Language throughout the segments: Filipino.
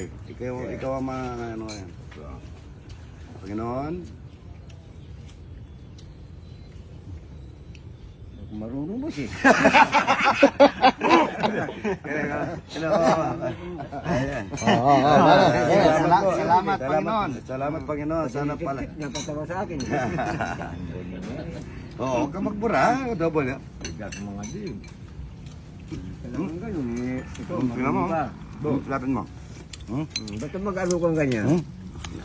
boy. Ikaw, ikaw ang mga ano yan. Panginoon, Marunong mo siya. Salamat, Panginoon. Salamat, Panginoon. Sana pala. Napatawa sa akin. Oo, huwag kang magbura. Double. ha? Bigat mga din. Kailangan ganun eh. Hmm, mo. marunong ka. Hmm, Lapin mo. Hmm? Hmm, Ba't mag-ano kang ganyan? Hmm?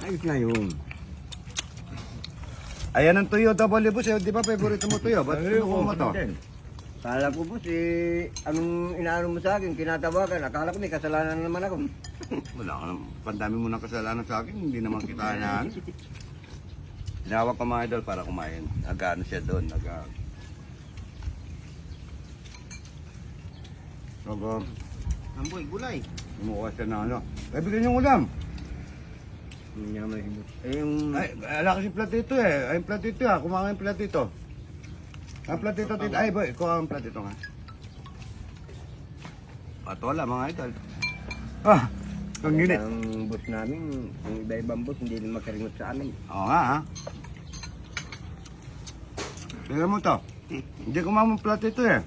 Ayos na yun. Ayan ang tuyo, double boss. eh. Di ba favorite mo tuyo? Ba't kinukuha mo to? Kala ko po si anong inaano mo sa akin, kinatawagan. Akala ko may kasalanan naman ako. Wala ka naman. Pandami mo ng kasalanan sa akin. Hindi naman kita na. Hinawak ko mga idol para kumain. Nag-ano siya doon. Nag... Nag... Amboy, gulay. Kumukuha siya ng ano. Eh, bigyan yung ulam. Hindi naman himot. Eh, yung... Ay, ala kasi platito eh. Ay, platito ah. Kumain yung platito. Ang platito dito. Ay, boy, kuha ang platito nga. At wala mga idol. Ah, ang ginit. Ang boss namin, yung iba-ibang boss, hindi rin makaringot sa amin. Oo nga ha. Tingnan mo to. Hindi ko mamang platito eh.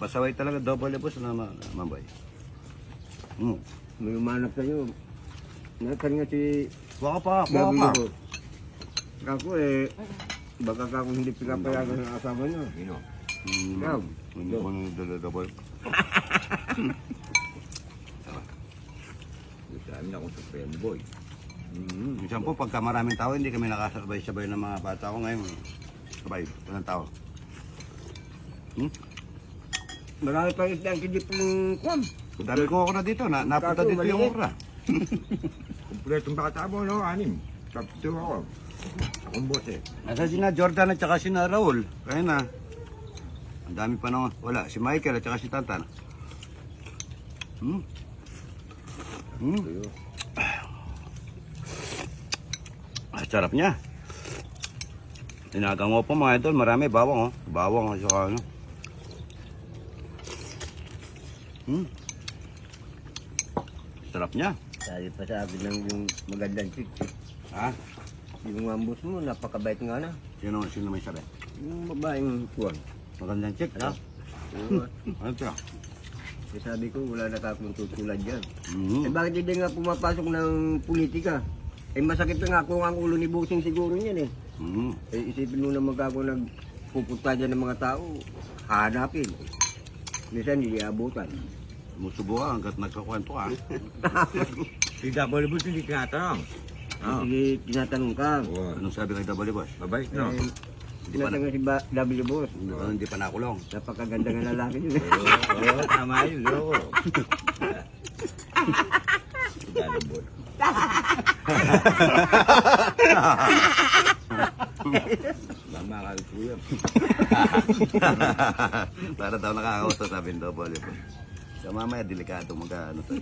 Pas- Pasaway talaga double boss na ma mambay. Hmm. May umanap sa'yo. Nakaringot si Baka pa, baka pa. Ako eh, baka ka kung hindi pinapayagan ng asawa niyo. Sino? Hmm. Ikaw. Hindi ko nang dala double. Sa amin akong supreme boy. Hmm. Minsan po, pagka maraming tao, hindi kami nakasabay-sabay ng mga bata ko ngayon. Sabay, walang tao. Hmm? Marami pa rin ang kidip ng kwan. Dami ko ako na dito. Na, napunta Kaso, dito yung maliit. okra. Kompletong bata mo, no? Anim. Kapito ako. Akong boss eh. Nasa sina Jordan at saka sina Raul. Kaya na. Ang dami pa naman. Wala, si Michael at saka si Tantan. Hmm? Hmm? Ah, sarap niya. Tinagang mo pa mga idol. Marami bawang oh. Bawang at saka ano. Hmm? Sarap niya. Sabi pa sa akin ng yung magandang chick. Ha? Yung ambos mo, napakabait nga na. Sino, sino may sabi? Yung babaeng kwan. Magandang chick, ha? Oo. Ano ito? Eh, sabi ko, wala na kakong tutulad dyan. Hmm. Eh bakit hindi nga pumapasok ng politika? Eh masakit na nga kung ang ulo ni Busing siguro niyan eh. Hmm. Eh isipin mo naman kako nagpupunta dyan ng mga tao, hanapin. Minsan hindi abutan. Musubukan hanggat nagkakwento ka. Si Double Boss hindi tinatanong. Oh. Sige, tinatanong ka. Oo. Anong sabi kay Double Boss? Mabait, no? Eh, Hindi pa, na, tinatanong si ba- W Boss. uh, hindi pa nakulong. Napakaganda ng lalaki yun. eh. Oo, oo, tama yun, loko. Si Mama ka ito yan. Para daw nakakausap sabi ni Double Boss. So mamaya delikado mag ano to.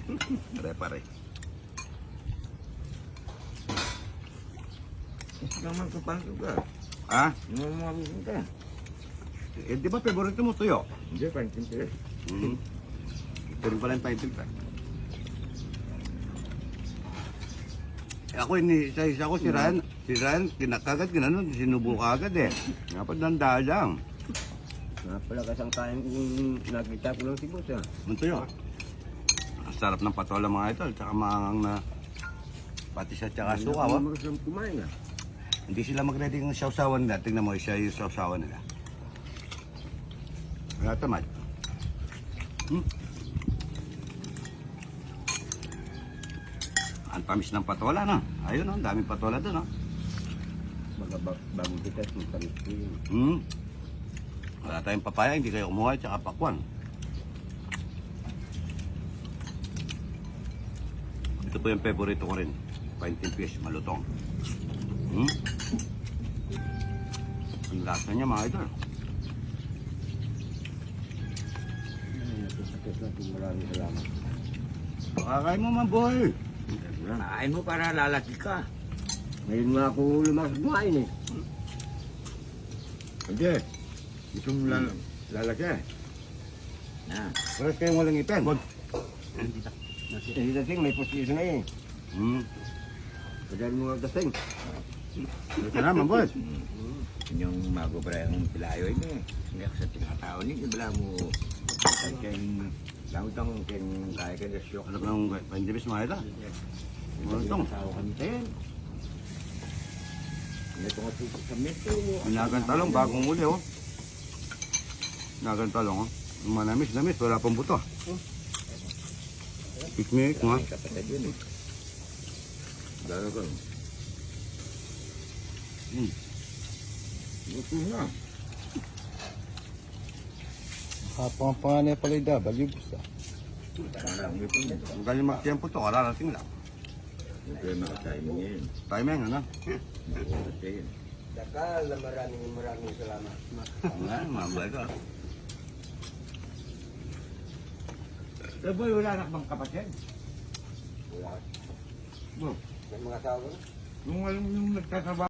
Pare-pare. Naman kapangko ka. Ha? Namamamin ka. Eh, di ba favorite mo tuyo? Hindi, pantinteres. Hmm. Ito rin pala yung title track. Ako, ini, sa isa ko si Ryan, si Ryan, kinakagad, ginanon, sinubo agad eh. Dapat nanda lang. Napalakas ang kain kung nakita ko lang si Boss ah. Ano tuyo? Ang sarap ng patola mga ito, tsaka maangang na pati sa tsaka suka? Hindi kumain ah. Hindi sila mag-ready ng sausawan nila. Tingnan mo, siya yung sausawan nila. Kaya tamad. Hmm? Ang tamis ng patola, no? Ayun, no? Ang daming patola doon, no? Mga ba- bagong tikas, magtamis ko yun. Hmm? Wala tayong papaya, hindi kayo kumuha, tsaka pakwan. Ito po yung favorito ko rin. Painting fish, malutong. Hmm? Ang lasa niya, mga idol. Tikas natin maraming salamat. Pakakain mo, maboy. Kain mo para lalaki ka. Ngayon nga ako lumakas kumain eh. Hindi. Gusto mo lal lalaki. Pares kayong walang ipin. Wag. Eh, dating may posisyon na eh. Hmm. Padaan mo ang dating. Ito naman, boss. Yun yung magobra yung pilayo ini. Hindi ako sa tinatao ni ibala mo kayong langutang kayong kaya ka na syok. Ano kang pandibis mga ito? Multong. Tao kami tayo. Ito nga tutok sa meto. Inagang talong, bagong uli, oh. Inagang talong, oh. Yung Manamis, namis, wala pang buto. Kapatid yun eh. Dalo ko. Hmm. Luto na. Kapang ang panganay pala yung W. Po yun. Ang galing magtiempo to, kararating lang. Ito yung mga timing ano? Yun. Dakal na maraming maraming salamat. Nga, mabay ka. Eh boy, wala na bang kapatid? Wala. Oh. May mga tao na. Nung alam yung nagtatrabaho